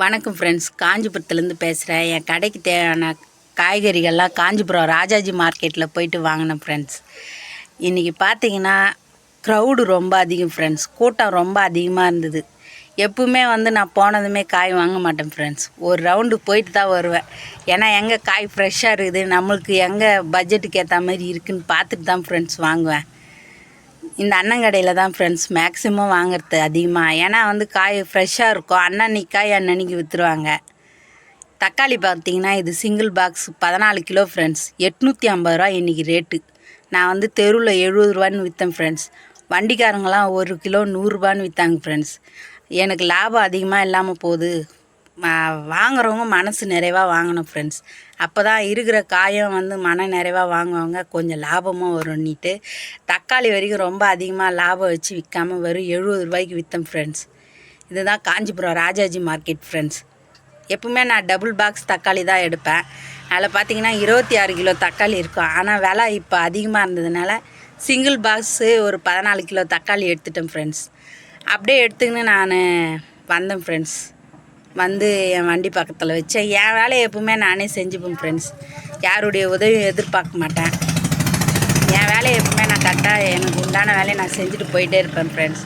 வணக்கம் ஃப்ரெண்ட்ஸ் காஞ்சிபுரத்துலேருந்து பேசுகிறேன் என் கடைக்கு தேவையான காய்கறிகள்லாம் காஞ்சிபுரம் ராஜாஜி மார்க்கெட்டில் போயிட்டு வாங்கினேன் ஃப்ரெண்ட்ஸ் இன்றைக்கி பார்த்தீங்கன்னா க்ரௌடு ரொம்ப அதிகம் ஃப்ரெண்ட்ஸ் கூட்டம் ரொம்ப அதிகமாக இருந்தது. எப்பவுமே வந்து நான் போனதுமே காய் வாங்க மாட்டேன் ஃப்ரெண்ட்ஸ் ஒரு ரவுண்டு போயிட்டு தான் வருவேன். ஏன்னா எங்கே காய் ஃப்ரெஷ்ஷாக இருக்குது. நம்மளுக்கு எங்கே பட்ஜெட்டுக்கு ஏற்ற மாதிரி இருக்குதுன்னு பார்த்துட்டு தான் ஃப்ரெண்ட்ஸ் வாங்குவேன். இந்த அண்ணன் கடையில் தான் ஃப்ரெண்ட்ஸ் மேக்ஸிமம் வாங்குறது அதிகமாக ஏன்னா வந்து காய் ஃப்ரெஷ்ஷாக இருக்கும். அன்னன்னைக்கு காய் அன்னன்னைக்கு விற்றுருவாங்க தக்காளி பார்த்தீங்கன்னா இது சிங்கிள் பாக்ஸ் பதினாலு கிலோ ஃப்ரெண்ட்ஸ் எட்நூற்றி ஐம்பது ரூபா இன்றைக்கி ரேட்டு நான் வந்து தெருவில் எழுபது ரூபான்னு விற்றேன் ஃப்ரெண்ட்ஸ் வண்டிக்காரங்களாம் ஒரு கிலோ நூறுரூபான்னு விற்றாங்க ஃப்ரெண்ட்ஸ் எனக்கு லாபம் அதிகமாக இல்லாமல் போகுது. வாங்குறவங்க மனசு நிறைவாக வாங்கணும் ஃப்ரெண்ட்ஸ் அப்போ தான் இருக்கிற காயம் வந்து மன நிறைவாக வாங்குவாங்க. கொஞ்சம் லாபமும் வரும்னிட்டு. தக்காளி வரைக்கும் ரொம்ப அதிகமாக லாபம் வச்சு விற்காம வெறும் எழுபது ரூபாய்க்கு விற்றேன் ஃப்ரெண்ட்ஸ் இதுதான் காஞ்சிபுரம் ராஜாஜி மார்க்கெட் ஃப்ரெண்ட்ஸ் எப்பவுமே நான் டபுள் பாக்ஸ் தக்காளி தான் எடுப்பேன். அதில் பார்த்தீங்கன்னா இருபத்தி ஆறு கிலோ தக்காளி இருக்கும். ஆனால் விலை இப்போ அதிகமாக இருந்ததுனால சிங்கிள் பாக்ஸு ஒரு பதினாலு கிலோ தக்காளி எடுத்துட்டேன் ஃப்ரெண்ட்ஸ் அப்படியே எடுத்துக்கின்னு நான் வந்தேன் ஃப்ரெண்ட்ஸ் வந்து என் வண்டி பக்கத்தில் வச்சேன் என் வேலையை எப்பவுமே நானே செஞ்சுப்பேன் ஃப்ரெண்ட்ஸ் யாருடைய உதவியும் எதிர்பார்க்க மாட்டேன். என் வேலையை எப்பவுமே நான் கரெக்டாக எனக்கு உண்டான வேலையை நான் செஞ்சுட்டு போயிட்டே இருப்பேன் ஃப்ரெண்ட்ஸ்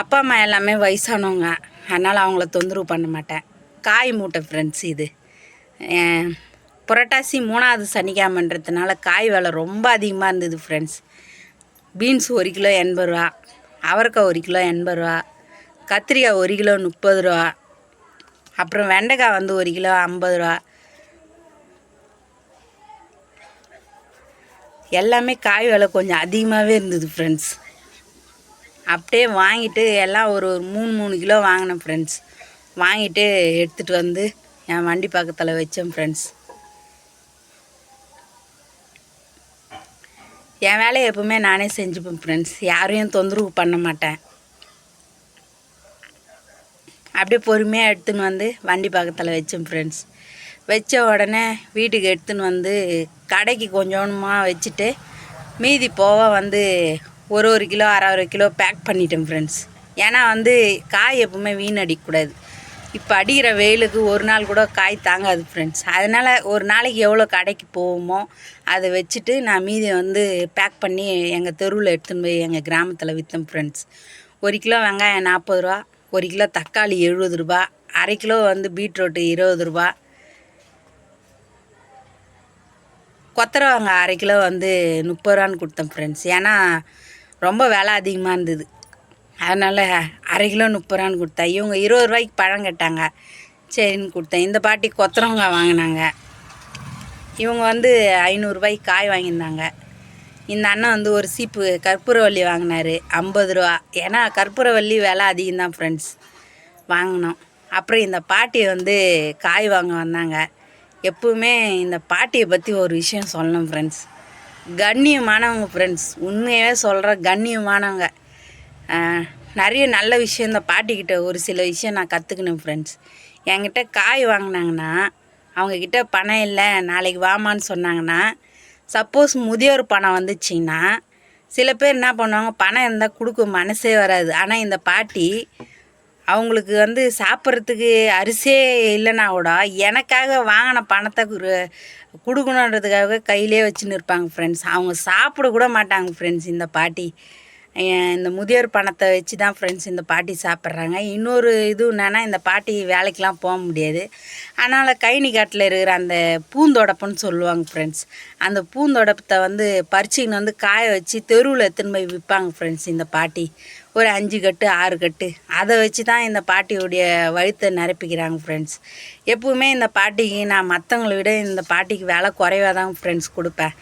அப்பா அம்மா எல்லாமே வயசானவங்க. அதனால் அவங்கள தொந்தரவு பண்ண மாட்டேன். காய் மூட்டை ஃப்ரெண்ட்ஸ் இது. புரட்டாசி மூணாவது சனிக்கிழமைன்றதுனால காய் விலை ரொம்ப அதிகமாக இருந்தது ஃப்ரெண்ட்ஸ் பீன்ஸ் ஒரு கிலோ எண்பது ரூபா அவரைக்காய் ஒரு கிலோ எண்பது ரூபா கத்திரிக்காய் ஒரு கிலோ முப்பது ரூபா. அப்புறம் வெண்டைக்காய் வந்து ஒரு கிலோ ஐம்பது ரூபா. எல்லாமே காய் விலை கொஞ்சம் அதிகமாகவே இருந்தது ஃப்ரெண்ட்ஸ் அப்படியே வாங்கிட்டு எல்லாம் ஒரு ஒரு மூணு மூணு கிலோ வாங்கினேன் ஃப்ரெண்ட்ஸ் வாங்கிட்டு எடுத்துகிட்டு வந்து என் வண்டி பக்கத்தில் வச்சேன் ஃப்ரெண்ட்ஸ் என் வேலையை எப்பவுமே நானே செஞ்சுப்பேன் ஃப்ரெண்ட்ஸ் யாரையும் தொந்தரவு பண்ண மாட்டேன். அப்படியே பொறுமையாக எடுத்துன்னு வந்து வண்டி பக்கத்தில் வச்சேன் ஃப்ரெண்ட்ஸ் வச்ச உடனே வீட்டுக்கு எடுத்துன்னு வந்து கடைக்கு கொஞ்சமாக வச்சுட்டு மீதி போக வந்து ஒரு ஒரு கிலோ அரை அரை கிலோ பேக் பண்ணிட்டேன் ஃப்ரெண்ட்ஸ் ஏன்னா வந்து காய் எப்பவுமே வீணடிக்கக்கூடாது இப்போ அடிக்கிற வெயிலுக்கு ஒரு நாள் கூட காய் தாங்காது ஃப்ரெண்ட்ஸ் அதனால் ஒரு நாளைக்கு எவ்வளோ கடைக்கு போவோமோ அதை வச்சுட்டு நான் மீதி வந்து பேக் பண்ணி எங்கள் தெருவில் எடுத்துன்னு போய் எங்கள் கிராமத்தில் விற்றேன் ஃப்ரெண்ட்ஸ் ஒரு கிலோ வெங்காயம் நாற்பது ரூபா ஒரு கிலோ தக்காளி எழுபது ரூபா அரை கிலோ வந்து பீட்ரூட்டு இருபது ரூபா. கொத்தரவங்க அரை கிலோ வந்து முப்பது ரூபான்னு கொடுத்தேன் ஃப்ரெண்ட்ஸ் ஏன்னா ரொம்ப விலை அதிகமாக இருந்தது. அதனால் அரை கிலோ முப்பது ரூபான்னு கொடுத்தேன். இவங்க இருபது ரூபாய்க்கு பழம் கேட்டாங்க. சரின்னு கொடுத்தேன். இந்த பாட்டி கொத்தரவங்க வாங்கினாங்க. இவங்க வந்து ஐநூறுரூபாய்க்கு காய் வாங்கியிருந்தாங்க. இந்த அண்ணன் வந்து ஒரு சீப்பு கற்பூரவல்லி வாங்கினார். ஐம்பது ரூபா. ஏன்னா கற்பூரவல்லி விலை அதிகம்தான் ஃப்ரெண்ட்ஸ் வாங்கினோம். அப்புறம் இந்த பாட்டி வந்து காய் வாங்க வந்தாங்க. எப்பவுமே இந்த பாட்டியை பற்றி ஒரு விஷயம் சொல்லணும் ஃப்ரெண்ட்ஸ் கண்ணியமானவங்க ஃப்ரெண்ட்ஸ் உண்மையாகவே சொல்கிற கண்ணியமானவங்க. நிறைய நல்ல விஷயம் இந்த பாட்டிக்கிட்ட ஒரு சில விஷயம் நான் கற்றுக்கினேன் ஃப்ரெண்ட்ஸ் என்கிட்ட காய் வாங்கினாங்கன்னா அவங்கக்கிட்ட பணம் இல்லை நாளைக்கு வாமான்னு சொன்னாங்கன்னா சப்போஸ் முதியோர் பணம் வந்துச்சுன்னா சில பேர் என்ன பண்ணுவாங்க பணம் இருந்தால் கொடுக்க மனசே வராது. ஆனால் இந்த பாட்டி அவங்களுக்கு வந்து சாப்பிட்றதுக்கு அரிசியே இல்லைன்னா கூட எனக்காக வாங்கின பணத்தை கொடுக்கணுன்றதுக்காக கையிலே வச்சுன்னு இருப்பாங்க ஃப்ரெண்ட்ஸ் அவங்க சாப்பிட கூட மாட்டாங்க ஃப்ரெண்ட்ஸ் இந்த பாட்டி. இந்த முதியோர் பணத்தை வச்சு தான் ஃப்ரெண்ட்ஸ் இந்த பாட்டி சாப்பிட்றாங்க. இன்னொரு இது என்னென்னா இந்த பாட்டி வேலைக்கெலாம் போக முடியாது. அதனால் கைனி காட்டில் இருக்கிற அந்த பூந்தொடப்புன்னு சொல்லுவாங்க ஃப்ரெண்ட்ஸ் அந்த பூந்தொடப்பத்தை வந்து பறிச்சிக்கின்னு வந்து காய வச்சு தெருவில் எடுத்துன்னு போய் விற்பாங்க ஃப்ரெண்ட்ஸ் இந்த பாட்டி. ஒரு அஞ்சு கட்டு ஆறு கட்டு. அதை வச்சு தான் இந்த பாட்டியுடைய வயிற்றை நிரப்பிக்கிறாங்க ஃப்ரெண்ட்ஸ் எப்பவுமே இந்த பாட்டிக்கு நான் மற்றவங்கள விட இந்த பாட்டிக்கு விலை குறைவாக தான் ஃப்ரெண்ட்ஸ் கொடுப்பேன்.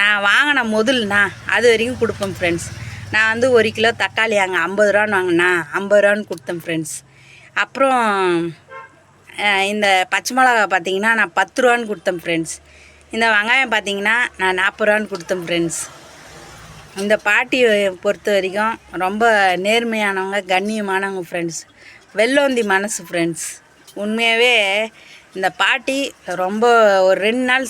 நான் வாங்கின முதல்னா அது வரைக்கும் கொடுப்பேன் ஃப்ரெண்ட்ஸ் நான் வந்து ஒரு கிலோ தக்காளி அங்கே ஐம்பது ரூபான்னு வாங்கினா ஐம்பது ரூபான்னு கொடுத்தேன் ஃப்ரெண்ட்ஸ் அப்புறம் இந்த பச்சை மிளகா பார்த்தீங்கன்னா நான் பத்து ரூபான்னு கொடுத்தேன் ஃப்ரெண்ட்ஸ் இந்த வெங்காயம் பார்த்தீங்கன்னா நான் நாற்பது ரூபான்னு கொடுத்தேன் ஃப்ரெண்ட்ஸ் இந்த பாட்டியை பொறுத்த வரைக்கும் ரொம்ப நேர்மையானவங்க கண்ணியமானவங்க ஃப்ரெண்ட்ஸ் வெள்ளோந்தி மனசு ஃப்ரெண்ட்ஸ் உண்மையாகவே இந்த பாட்டி ரொம்ப ஒரு ரெண்டு நாள்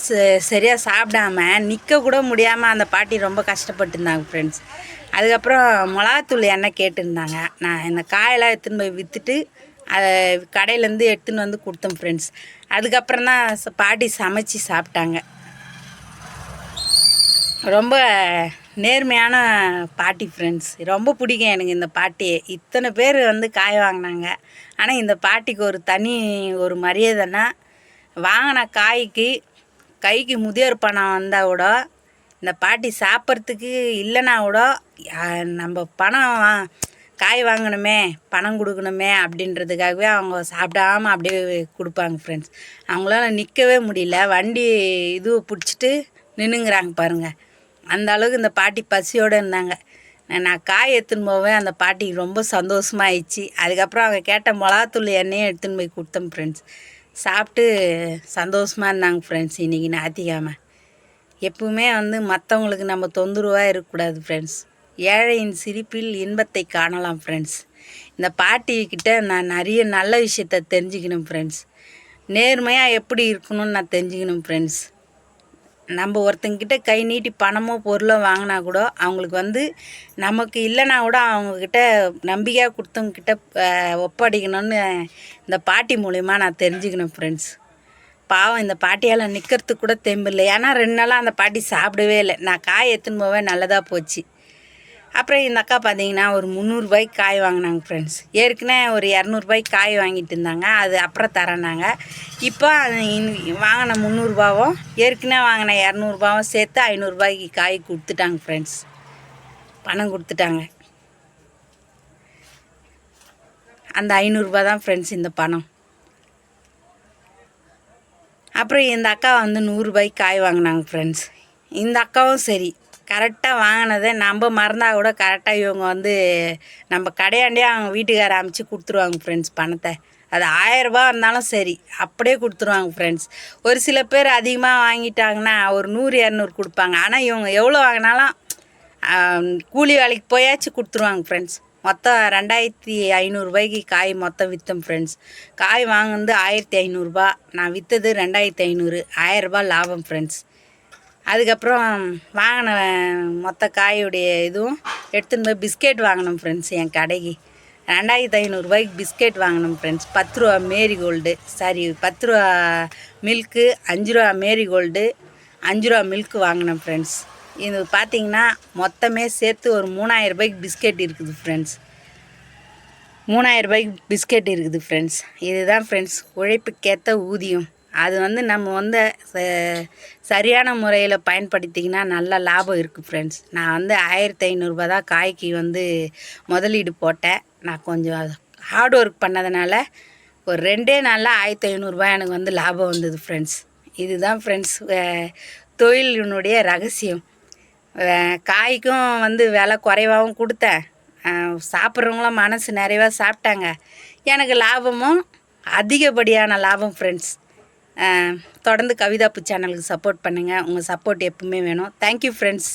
சரியாக சாப்பிடாம நிற்க கூட முடியாமல் அந்த பாட்டி ரொம்ப கஷ்டப்பட்டுருந்தாங்க ஃப்ரெண்ட்ஸ் அதுக்கப்புறம் மிளகாத்தூள் எண்ணெய் கேட்டிருந்தாங்க. நான் இந்த காயெல்லாம் எடுத்துன்னு போய் விற்றுட்டு அதை கடையிலேருந்து எடுத்துன்னு வந்து கொடுத்தேன் ஃப்ரெண்ட்ஸ் அதுக்கப்புறம் தான் ச- பாட்டி சமைச்சு சாப்பிட்டாங்க. ரொம்ப நேர்மையான பாட்டி ஃப்ரெண்ட்ஸ் ரொம்ப பிடிக்கும் எனக்கு இந்த பாட்டியை இத்தனை பேர் வந்து காய் வாங்கினாங்க. ஆனால் இந்த பாட்டிக்கு ஒரு தனி ஒரு மரியாதைன்னா வாங்கின காய்க்கு கைக்கு முதியோர் பணம் வந்தால் கூட இந்த பாட்டி சாப்பிட்றதுக்கு இல்லைன்னா கூட நம்ம பணம் காய் வாங்கணுமே பணம் கொடுக்கணுமே அப்படின்றதுக்காகவே அவங்க சாப்பிடாம அப்படியே கொடுப்பாங்க ஃப்ரெண்ட்ஸ் அவங்களால நிற்கவே முடியல. வண்டி இது பிடிச்சிட்டு நின்றுங்கிறாங்க பாருங்கள் அந்த அளவுக்கு இந்த பாட்டி பசியோடு இருந்தாங்க. நான் காய் எடுத்துன்னு போவேன். அந்த பாட்டிக்கு ரொம்ப சந்தோஷமாயிடுச்சு அதுக்கப்புறம் அவங்க கேட்ட மிளகாத்தூள் எண்ணெயும் எடுத்துன்னு போய் கொடுத்தேன் ஃப்ரெண்ட்ஸ் சாப்பிட்டு சந்தோஷமாக இருந்தாங்க ஃப்ரெண்ட்ஸ் இன்றைக்கி ஞாயிற்றுக்கிழமை. எப்பவுமே வந்து மற்றவங்களுக்கு நம்ம தொந்தரவாக இருக்கக்கூடாது ஃப்ரெண்ட்ஸ் ஏழையின் சிரிப்பில் இன்பத்தை காணலாம் ஃப்ரெண்ட்ஸ் இந்த பாட்டிக்கிட்ட நான் நிறைய நல்ல விஷயத்த தெரிஞ்சுக்கணும் ஃப்ரெண்ட்ஸ் நேர்மையாக எப்படி இருக்கணும்னு நான் தெரிஞ்சுக்கணும் ஃப்ரெண்ட்ஸ் நம்ம ஒருத்தங்கிட்ட கை நீட்டி பணமோ பொருளோ வாங்கினா கூட அவங்களுக்கு வந்து நமக்கு இல்லைனா கூட அவங்கக்கிட்ட நம்பிக்கையாக கொடுத்தவங்கக்கிட்ட ஒப்படைக்கணும்னு இந்த பாட்டி மூலிமா நான் தெரிஞ்சுக்கணும் ஃப்ரெண்ட்ஸ் பாவம் இந்த பாட்டியால் நிற்கிறதுக்கு கூட தெம்பில்லை ஏன்னா ரெண்டு நாளாக அந்த பாட்டி சாப்பிடவே இல்லை. நான் காய் எடுத்துன்னு போவேன் நல்லதாக போச்சு. அப்புறம் இந்த அக்கா பார்த்தீங்கன்னா ஒரு முந்நூறுபாய்க்கு காய் வாங்கினாங்க ஃப்ரெண்ட்ஸ் ஏற்கனவே ஒரு இரநூறுபாய்க்கு காய் வாங்கிட்டு இருந்தாங்க. அது அப்புறம் தரேனாங்க இப்போ அது வாங்கின முந்நூறுபாவும் ஏற்கனவே வாங்கின இரநூறுபாவும் சேர்த்து ஐநூறுரூபாய்க்கு காய் கொடுத்துட்டாங்க ஃப்ரெண்ட்ஸ் பணம் கொடுத்துட்டாங்க. அந்த ஐநூறுரூபா தான் ஃப்ரெண்ட்ஸ் இந்த பணம். அப்புறம் இந்த அக்கா வந்து நூறுரூபாய்க்கு காய் வாங்கினாங்க ஃப்ரெண்ட்ஸ் இந்த அக்காவும் சரி. கரெக்டாக வாங்கினதை நம்ம மறந்தால் கூட கரெக்டாக இவங்க வந்து நம்ம கடையாண்டே அவங்க வீட்டுக்கார அமைச்சு கொடுத்துருவாங்க ஃப்ரெண்ட்ஸ் பணத்தை. அது ஆயரரூபா இருந்தாலும் சரி. அப்படியே கொடுத்துருவாங்க ஃப்ரெண்ட்ஸ் ஒரு சில பேர் அதிகமாக வாங்கிட்டாங்கன்னா ஒரு நூறு இரநூறு கொடுப்பாங்க. ஆனால் இவங்க எவ்வளோ வாங்கினாலும் கூலி வேலைக்கு போயாச்சும் கொடுத்துருவாங்க ஃப்ரெண்ட்ஸ் மொத்தம் ரெண்டாயிரத்தி ஐநூறுரூபாய்க்கு காய் மொத்தம் விற்றோம் ஃப்ரெண்ட்ஸ் காய் வாங்கினது ஆயிரத்தி ஐநூறுரூபா நான் விற்றது ரெண்டாயிரத்தி ஐநூறு. ஆயிரரூபா லாபம் ஃப்ரெண்ட்ஸ் அதுக்கப்புறம் வாங்கின மொத்த காயுடைய இதுவும் எடுத்துன்னு போய் பிஸ்கெட் வாங்கினோம் ஃப்ரெண்ட்ஸ் என் கடைக்கு. ரெண்டாயிரத்தி ஐநூறுரூபாய்க்கு பிஸ்கெட் வாங்கினோம் ஃப்ரெண்ட்ஸ் பத்து ரூபா மேரி கோல்டு. சாரி பத்து ரூபா மில்க்கு அஞ்சு ரூபா மேரி கோல்டு அஞ்சு ரூபா மில்க்கு வாங்கினேன் ஃப்ரெண்ட்ஸ் இது பார்த்தீங்கன்னா மொத்தமே சேர்த்து ஒரு மூணாயிரம் ரூபாய்க்கு பிஸ்கெட் இருக்குது ஃப்ரெண்ட்ஸ் மூணாயிரம் ரூபாய்க்கு பிஸ்கெட் இருக்குது ஃப்ரெண்ட்ஸ் இதுதான் ஃப்ரெண்ட்ஸ் உழைப்புக்கேற்ற ஊதியம். அது வந்து நம்ம வந்து ச- சரியான முறையில் பயன்படுத்திங்கன்னா நல்ல லாபம் இருக்குது ஃப்ரெண்ட்ஸ் நான் வந்து ஆயிரத்தி ஐநூறுரூபா தான் காய்க்கு வந்து முதலீடு போட்டேன். நான் கொஞ்சம் ஹார்ட் ஒர்க் பண்ணதுனால ஒரு ரெண்டே நாளில் ஆயிரத்தி ஐநூறுரூபா எனக்கு வந்து லாபம் வந்தது ஃப்ரெண்ட்ஸ் இதுதான் ஃப்ரெண்ட்ஸ் தொழிலினுடைய ரகசியம். காய்க்கும் வந்து விலை குறைவாகவும் கொடுத்தேன் சாப்பிட்றவங்களாம் மனசு நிறைவாக சாப்பிட்டாங்க. எனக்கு லாபமும் அதிகப்படியான லாபம் ஃப்ரெண்ட்ஸ் தொடர்ந்து கவிதாப்பு சேனலுக்கு சப்போர்ட் பண்ணுங்கள் உங்கள் சப்போர்ட் எப்பவுமே வேணும். Thank you friends